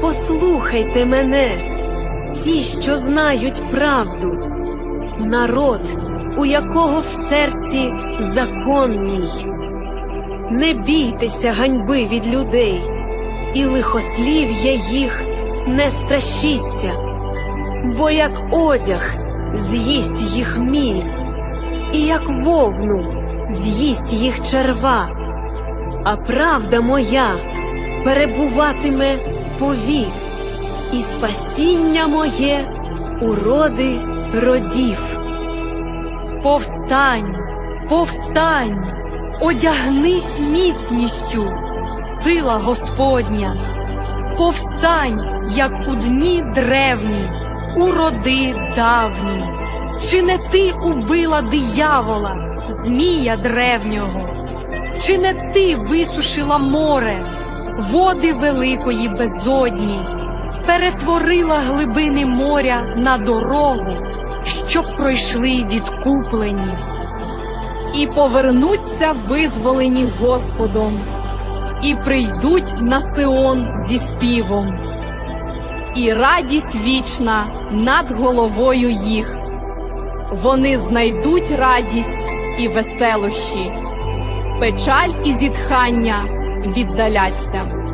Послухайте мене, ті, що знають правду, народ, у якого в серці закон мій. Не бійтеся ганьби від людей, і лихослів'я їх не страшіться, бо як одяг з'їсть їх міль, і як вовну з'їсть їх черва, а правда моя перебуватиме повік, і спасіння моє у роди родів. Повстань, повстань, одягнись міцністю, сила Господня. Повстань, як у дні древні, у роди давні. Чи не ти убила диявола, змія древнього? Чи не ти висушила море, води великої безодні, перетворила глибини моря на дорогу, щоб пройшли відкуплені? і повернуться визволені Господом, і прийдуть на Сион зі співом, і радість вічна над головою їх. Вони знайдуть радість і веселощі, печаль і зітхання віддаляться.